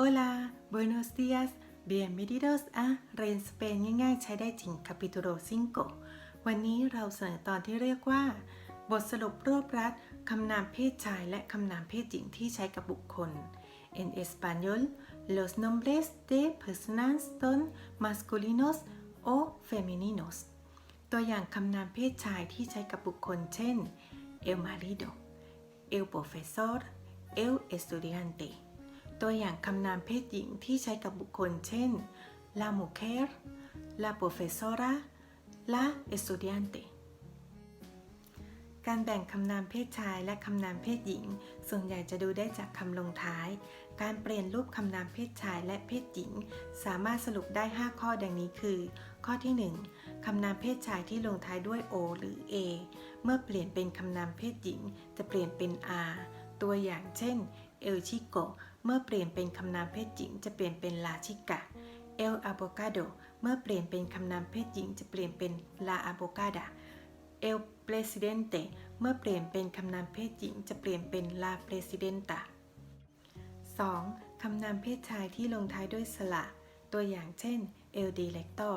Hola buenos días bienvenidos a เรียนสเปนง่ายๆ ใช้ได้จริง capítulo 5 วันนี้เราเสนอตอนที่เรียกว่า บทสรุปรวบรัดคำนามเพศชายและคำนามเพศหญิงที่ใช้กับบุคคล En español los nombres de personas son masculinos o femeninos ตัวอย่างคำนามเพศชายที่ใช้กับบุคคล เช่น el marido el profesor el estudiante ตัวอย่างคำนามเพศหญิงที่ใช้กับบุคคล เช่น la mujer la profesora la estudiante การแบ่งคำนามเพศชายและคำนามเพศหญิง ส่วนใหญ่จะดูได้จากคำลงท้าย การเปลี่ยนรูปคำนามเพศชายและเพศหญิง สามารถสรุปได้ 5 ข้อดังนี้คือ ข้อที่ 1 คำนามเพศชายที่ลงท้ายด้วย o หรือ a เมื่อเปลี่ยนเป็นคำนามเพศหญิง จะเปลี่ยนเป็น r ตัวอย่างเช่น el chico เมื่อเปลี่ยนเป็นคำนามเพศหญิง จะเปลี่ยนเป็น la chica el avocado เมื่อเปลี่ยนเป็นคำนามเพศหญิง จะเปลี่ยนเป็น la avocada el presidente เมื่อเปลี่ยนเป็นคำนามเพศหญิง จะเปลี่ยนเป็น la presidenta 2. คำนามเพศชายที่ลงท้ายด้วยสระ ตัวอย่างเช่น el director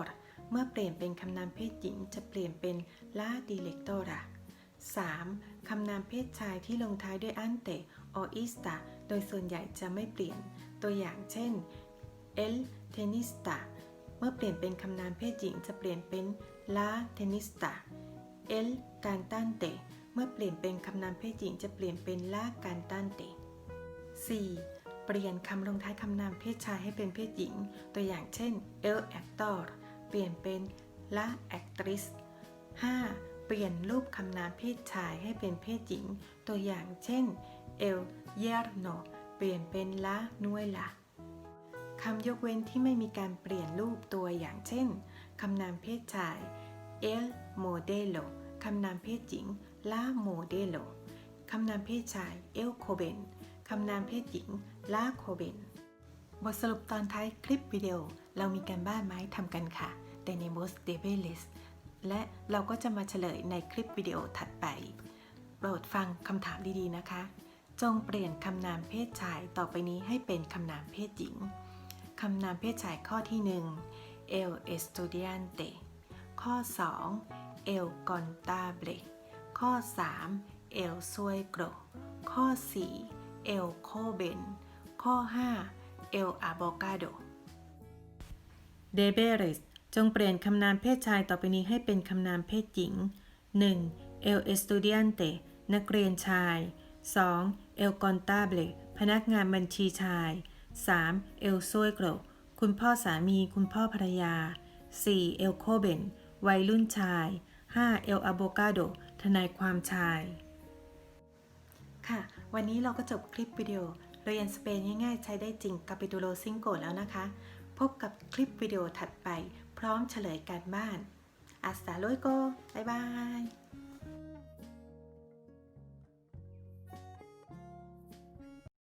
เมื่อเปลี่ยนเป็นคำนามเพศหญิง จะเปลี่ยนเป็น la directora 3. คำนามเพศชายที่ลงท้ายด้วย ante or ista โดยส่วนใหญ่จะไม่เปลี่ยน ตัวอย่างเช่น el tenista เมื่อเปลี่ยนเป็นคำนามเพศหญิงจะเปลี่ยนเป็น la tenista el cantante เมื่อเปลี่ยนเป็นคำนามเพศหญิงจะเปลี่ยนเป็น la cantante 4. เปลี่ยนคำลงท้ายคำนามเพศชายให้เป็นเพศหญิง ตัวอย่างเช่น el actor เปลี่ยนเป็น la actriz 5. เปลี่ยนรูปคำนามเพศชายให้เป็นเพศหญิง ตัวอย่างเช่น el yerno เปลี่ยนเป็น la nuera คำยกเว้นที่ไม่มีการเปลี่ยนรูปตัวอย่างเช่นคำนามเพศชาย el modelo คำนามเพศหญิง la modelo คำนามเพศชาย el joven คำนามเพศหญิง la joven บทสรุปตอนท้ายคลิปวิดีโอ เรามีการบ้านไม้ทำกันค่ะ Tenemos deberes และเราก็จะมาเฉลยในคลิปวิดีโอถัดไป โปรดฟังคำถามดีๆนะคะ จงเปลี่ยนคำนามเพศชายต่อไปนี้ให้เป็นคำนามเพศหญิง คำนามเพศชายข้อที่ 1 el estudiante ข้อ 2 el contable ข้อ 3 el suegro ข้อ 4 el joven ข้อ 5 el abogado deberes จงเปลี่ยนคำนามเพศชายต่อไปนี้ให้เป็นคำนามเพศหญิง 1. el estudiante นักเรียนชาย 2. El contable พนักงานบัญชีชาย 3. el suegro คุณพ่อสามี คุณพ่อภรรยา 4. el joven วัยรุ่นชาย 5. el abogado ทนายความชาย ค่ะ วันนี้เราก็จบคลิปวิดีโอเรียนสเปนง่ายๆ ใช้ได้จริงกับปิตูโลซิงโกแล้วนะคะ พบกับคลิปวิดีโอถัดไป พร้อมเฉลยการบ้านอัสตาโลยโก บ๊ายบาย